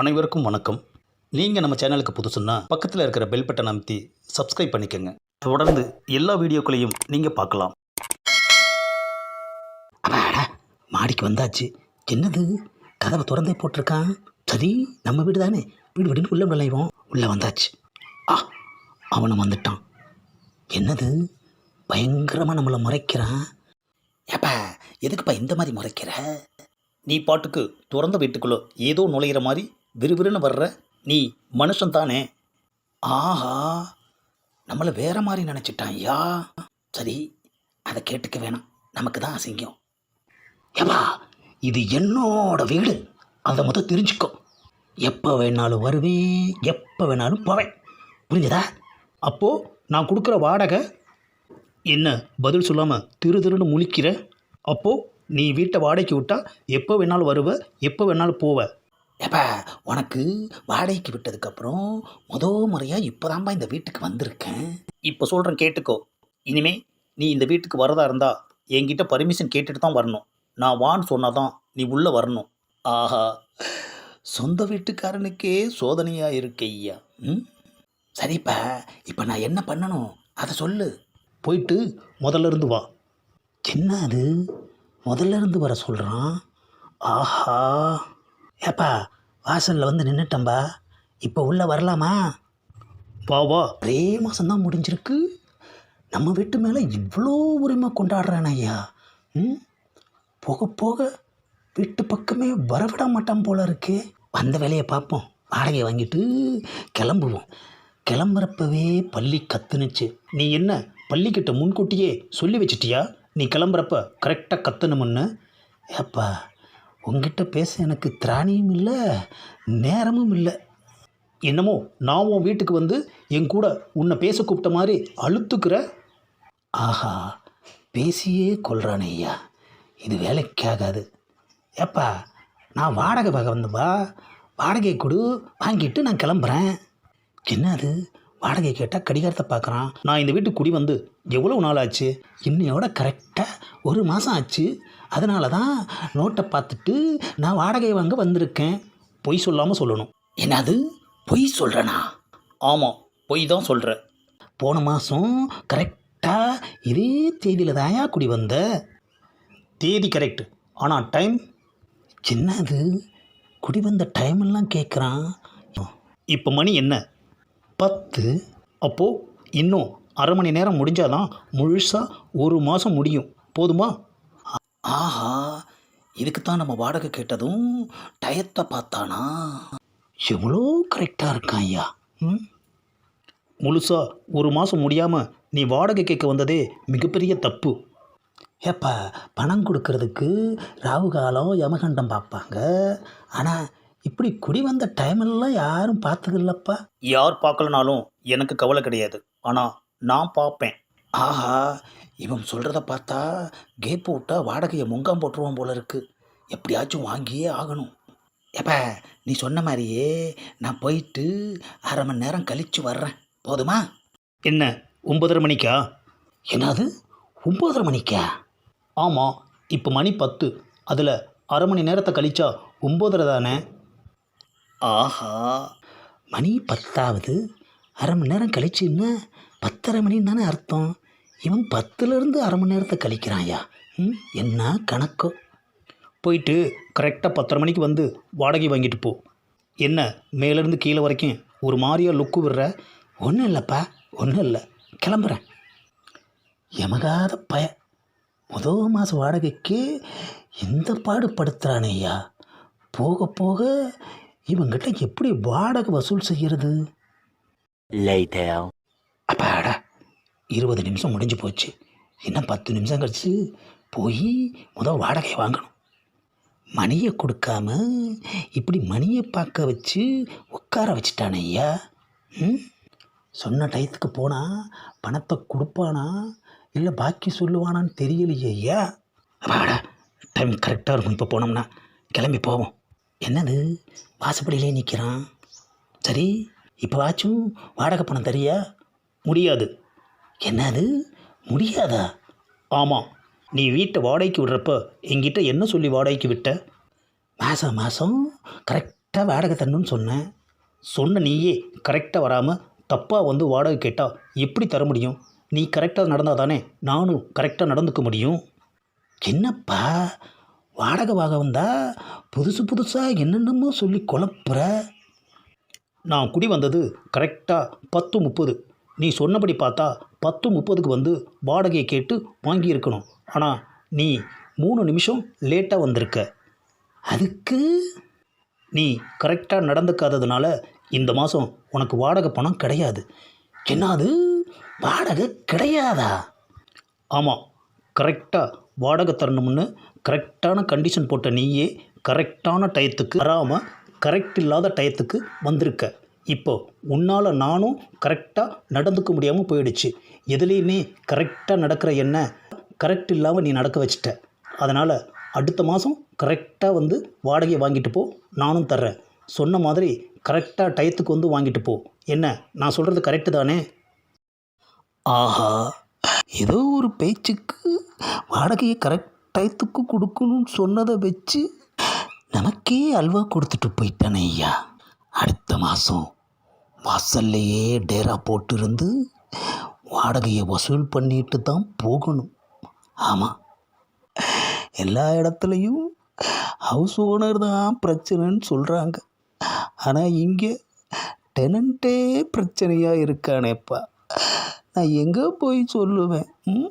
அனைவருக்கும் வணக்கம். நீங்கள் நம்ம சேனலுக்கு புதுசுன்னா பக்கத்தில் இருக்கிற பெல் பட்டன் அமைத்தி சப்ஸ்கிரைப் பண்ணிக்கோங்க. தொடர்ந்து எல்லா வீடியோக்களையும் நீங்கள் பார்க்கலாம். அப்பாடா மாடிக்கு வந்தாச்சு. என்னது? கதவை திறந்தே போட்டிருக்கான். சரி நம்ம வீடு தானே. வீடு வீடுன்னு உள்ளே விளைவோம் உள்ளே வந்தாச்சு. ஆ அவனும் வந்துட்டான். என்னது? பயங்கரமாக நம்மளை முறைக்கிறான். ஏப்பா எதுக்குப்பா இந்த மாதிரி முறைக்கிற? நீ பாட்டுக்கு திறந்த வீட்டுக்குள்ளே ஏதோ நுழையிற மாதிரி விறுவிறுன்னு வர்ற நீ மனுஷன் தானே. ஆஹா நம்மளை வேற மாதிரி நினச்சிட்டான் யா சரி அதை கேட்டுக்க வேணாம். நமக்கு தான் அசிங்கம். ஏவா இது என்னோட வீடு. அதை மொத்தம் தெரிஞ்சுக்கோ. எப்போ வேணாலும் வருவேன் எப்போ வேணாலும் போவேன். புரிஞ்சதா? அப்போது நான் கொடுக்குற வாடகை என்ன பதில் சொல்லாமல் திரு திருன்னு முழிக்கிற? அப்போது நீ வீட்டை வாடகைக்கு விட்டா எப்போ வேணாலும் வருவ எப்போ வேணாலும் போவ. ஏப்பா உனக்கு வாடகைக்கு விட்டதுக்கப்புறம் முத முறையாக இப்போதான்பா இந்த வீட்டுக்கு வந்திருக்கேன். இப்போ சொல்கிறேன் கேட்டுக்கோ. இனிமே நீ இந்த வீட்டுக்கு வரதா இருந்தா என்கிட்ட பர்மிஷன் கேட்டுட்டு தான் வரணும். நான் வான்னு சொன்னாதான் நீ உள்ளே வரணும். ஆஹா. சொந்த வீட்டுக்காரனுக்கே சோதனையாக இருக்கு ஐயா. ம்? சரிப்பா. இப்போ நான் என்ன பண்ணணும்? அதை சொல்லு. போயிட்டு முதல்ல இருந்து வா. என்ன அது? முதல்ல இருந்து வர சொல்கிறான் ஆஹா. ஏப்பா வாசலில் வந்து நின்றுட்டம்பா இப்போ உள்ளே வரலாமா? வா வா. ஒரே மாதம்தான் முடிஞ்சிருக்கு. நம்ம வீட்டு மேலே இவ்வளோ உரிமை கொண்டாடுறானே ஐயா. ம்? போக போக வீட்டு பக்கமே வரவிட மாட்டான் போல இருக்கே. வந்த வேலையை பார்ப்போம். வாடகையை வாங்கிட்டு கிளம்புவோம். கிளம்புறப்பவே பள்ளி கத்துனுச்சு. நீ என்ன பள்ளிக்கிட்ட முன்கூட்டியே சொல்லி வச்சிட்டியா? நீ கிளம்புறப்ப கரெக்டாக கத்தணுமுன்னு ஏப்பா உங்ககிட்ட பேச எனக்கு திராணியும் இல்லை நேரமும் இல்லை. என்னமோ நான் உன் வீட்டுக்கு வந்து என் கூட உன்னை பேச கூப்பிட்ட மாதிரி அழுத்துக்கிற? ஆஹா பேசியே கொள்றானே ஐயா. இது வேலைக்காகாது. ஏப்பா நான் வாடகை பார்க்க வந்தப்பா வாடகை கொடு வாங்கிட்டு நான் கிளம்புறேன். என்ன அது? வாடகை கேட்டால் கடிகாரத்தை பார்க்குறான். நான் இந்த வீட்டுக்கு குடி வந்து எவ்வளோ நாள் ஆச்சு இன்னையோட கரெக்டாக ஒரு மாதம் ஆச்சு. அதனால தான் நோட்டை பார்த்துட்டு நான் வாடகை வாங்க வந்திருக்கேன். பொய் சொல்லாமல் சொல்லணும். என்னது? பொய் சொல்கிறேனா ஆமாம் பொய் தான் சொல்கிறேன் போன மாதம் கரெக்டாக இதே தேதியில் தாயா குடி வந்த? தேதி கரெக்ட் ஆனால் டைம் என்னது? குடி வந்த டைம் எல்லாம் கேட்குறான் இப்போ மணி என்ன? பத்து. அப்போது இன்னும் அரை மணி நேரம் முடிஞ்சாதான் முழுசாக ஒரு மாதம் முடியும். போதுமா? ஆஹா இதுக்கு தான் நம்ம வாடகை கேட்டதும் டயத்தை பார்த்தானா? எவ்வளோ கரெக்டாக இருக்கான் ஐயா. ம்? முழுசா ஒரு மாதம் முடியாமல் நீ வாடகை கேட்க வந்ததே மிகப்பெரிய தப்பு. ஏப்பா பணம் கொடுக்கறதுக்கு ராகு காலம் யமகண்டம் பார்ப்பாங்க. ஆனால் இப்படி குடி வந்த டைமெல்லாம் யாரும் பார்த்ததில்லப்பா. யார் பார்க்கலனாலும் எனக்கு கவலை கிடையாது. ஆனால் நான் பார்ப்பேன். ஆஹா இவன் சொல்கிறத பார்த்தா கேப்பு விட்டா வாடகையை முங்காம் போட்டுருவான் போல இருக்கு. எப்படியாச்சும் வாங்கியே ஆகணும். ஏப்பா நீ சொன்ன மாதிரியே நான் போயிட்டு அரை மணி நேரம் கழித்து வர்றேன். போதுமா? என்ன ஒன்பதரை மணிக்கா? என்னது? ஒம்பதரை மணிக்கா? ஆமாம் இப்போ மணி பத்து. அதில் அரை மணி நேரத்தை கழிச்சா ஒம்பதரை தானே? ஆஹா. மணி பத்தாவது. அரை மணி நேரம் கழிச்சுன்னா பத்தரை மணின்னு தானே அர்த்தம். இவன் பத்துலேருந்து அரை மணி நேரத்தை கழிக்கிறான்யா. ம் என்ன கணக்கோ? போயிட்டு கரெக்டாக பத்தரை மணிக்கு வந்து வாடகை வாங்கிட்டு போ. என்ன மேலேருந்து கீழே வரைக்கும் ஒரு மாதிரியா லுக்கு விடுற? ஒன்றும் இல்லைப்பா ஒன்றும் இல்லை. கிளம்புறேன். எமகாத பய. முதல் மாதம் வாடகைக்கு இந்த பாடு படுத்துறானே ஐயா போக போக இவங்கிட்ட எப்படி வாடகை வசூல் செய்கிறது. அப்பாடா இருபது நிமிஷம் முடிஞ்சு போச்சு. இன்னும் பத்து நிமிஷம் கழிச்சு போய் முதல் வாடகை வாங்கணும். மணியை கொடுக்காம இப்படி மணியை பார்க்க வச்சு உட்கார வச்சுட்டானே ஐயா. ம்? சொன்ன டயத்துக்கு போனால் பணத்தை கொடுப்பானா? இல்லை பாக்கி சொல்லுவானான்னு தெரியலையே ஐயா. அப்பாடா டைம் கரெக்டாக இருக்கும். இப்போ போனோம்னா கிளம்பி போவோம். என்னது? வாசப்படியிலே நிற்கிறான். சரி இப்போவாச்சும் வாடகை பணம் தரியா? முடியாது. என்னது? முடியாதா? ஆமாம் நீ வீட்டை வாடகைக்கு விடுறப்ப என்கிட்ட என்ன சொல்லி வாடகைக்கு விட்ட? மாதம் மாதம் கரெக்டாக கரெக்டாக வாடகை தரணும்னு சொன்னேன். சொன்ன நீயே கரெக்டாக வராமல் தப்பாக வந்து வாடகை கேட்டால் எப்படி தர முடியும்? நீ கரெக்டாக நடந்தால் தானே நானும் கரெக்டாக நடந்துக்க முடியும்? என்னப்பா வாடகை வாங்க வந்தா புதுசு புதுசாக என்னென்னமோ சொல்லி குழப்புற. நான் குடி வந்தது கரெக்டாக பத்து முப்பது. நீ சொன்னபடி பார்த்தா பத்து முப்பதுக்கு வந்து வாடகையை கேட்டு வாங்கியிருக்கணும். ஆனால் நீ மூணு நிமிஷம் லேட்டாக வந்திருக்க. அதுக்கு? நீ கரெக்டாக நடந்துக்காததுனால இந்த மாதம் உனக்கு வாடகை பணம் கிடையாது. என்னது? வாடகை கிடையாதா? ஆமாம் கரெக்டாக வாடகை தரணும்னு கரெக்டான கண்டிஷன் போட்ட நீயே கரெக்டான டயத்துக்கு வராமல் கரெக்ட் இல்லாத டயத்துக்கு வந்திருக்க. இப்போ உன்னால் நானும் கரெக்டாக நடந்துக்க முடியாமல் போயிடுச்சு. எதுலேயுமே கரெக்டாக நடக்கிற என்ன? கரெக்ட் இல்லாமல் நீ நடக்க வச்சிட்ட. அதனால் அடுத்த மாதம் கரெக்டாக வந்து வாடகையை வாங்கிட்டு போ நானும் தர்றேன். சொன்ன மாதிரி கரெக்டாக டயத்துக்கு வந்து வாங்கிட்டு போ. என்ன? நான் சொல்கிறது கரெக்டு தானே? ஆஹா. ஏதோ ஒரு பேச்சுக்கு வாடகையை கரெக்ட் டயத்துக்கு கொடுக்கணும்னு சொன்னதை வச்சு நமக்கே அல்வா கொடுத்துட்டு போயிட்டானே ஐயா. அடுத்த மாதம் வாசல்லையே டேரா போட்டிருந்து வாடகையை வசூல் பண்ணிட்டு தான் போகணும். ஆமாம் எல்லா இடத்துலையும் ஹவுஸ் ஓனர் தான் பிரச்சனைன்னு சொல்கிறாங்க ஆனால் இங்கே டெனண்ட்டே பிரச்சனையாக இருக்கானேப்பா. நான் எங்கே போய் சொல்லுவேன்? ம்?